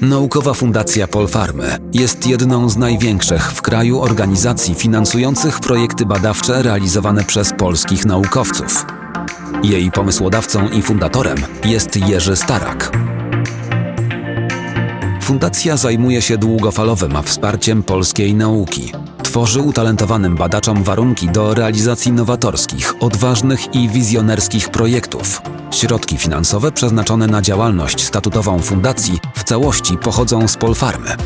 Naukowa Fundacja Polfarmy jest jedną z największych w kraju organizacji finansujących projekty badawcze realizowane przez polskich naukowców. Jej pomysłodawcą i fundatorem jest Jerzy Starak. Fundacja zajmuje się długofalowym wsparciem polskiej nauki. Tworzy utalentowanym badaczom warunki do realizacji nowatorskich, odważnych i wizjonerskich projektów. Środki finansowe przeznaczone na działalność statutową fundacji w całości pochodzą z Polfarmy.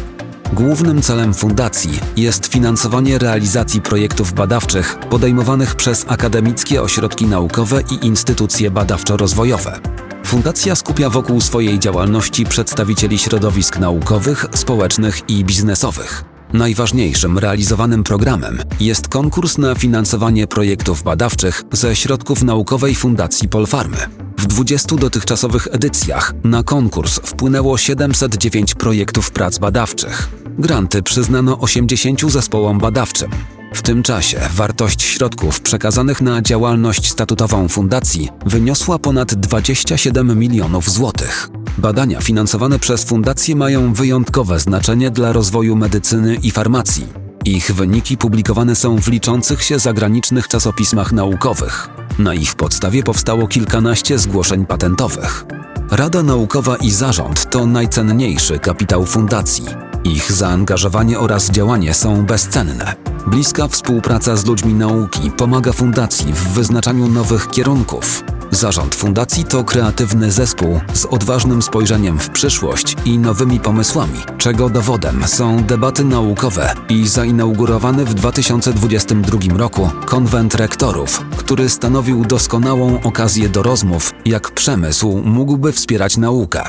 Głównym celem fundacji jest finansowanie realizacji projektów badawczych podejmowanych przez akademickie ośrodki naukowe i instytucje badawczo-rozwojowe. Fundacja skupia wokół swojej działalności przedstawicieli środowisk naukowych, społecznych i biznesowych. Najważniejszym realizowanym programem jest konkurs na finansowanie projektów badawczych ze środków Naukowej Fundacji Polfarmy. W 20 dotychczasowych edycjach na konkurs wpłynęło 709 projektów prac badawczych. Granty przyznano 80 zespołom badawczym. W tym czasie wartość środków przekazanych na działalność statutową fundacji wyniosła ponad 27 milionów złotych. Badania finansowane przez fundację mają wyjątkowe znaczenie dla rozwoju medycyny i farmacji. Ich wyniki publikowane są w liczących się zagranicznych czasopismach naukowych. Na ich podstawie powstało kilkanaście zgłoszeń patentowych. Rada Naukowa i Zarząd to najcenniejszy kapitał fundacji. Ich zaangażowanie oraz działanie są bezcenne. Bliska współpraca z ludźmi nauki pomaga fundacji w wyznaczaniu nowych kierunków. Zarząd fundacji to kreatywny zespół z odważnym spojrzeniem w przyszłość i nowymi pomysłami, czego dowodem są debaty naukowe i zainaugurowany w 2022 roku konwent rektorów, który stanowił doskonałą okazję do rozmów, jak przemysł mógłby wspierać naukę.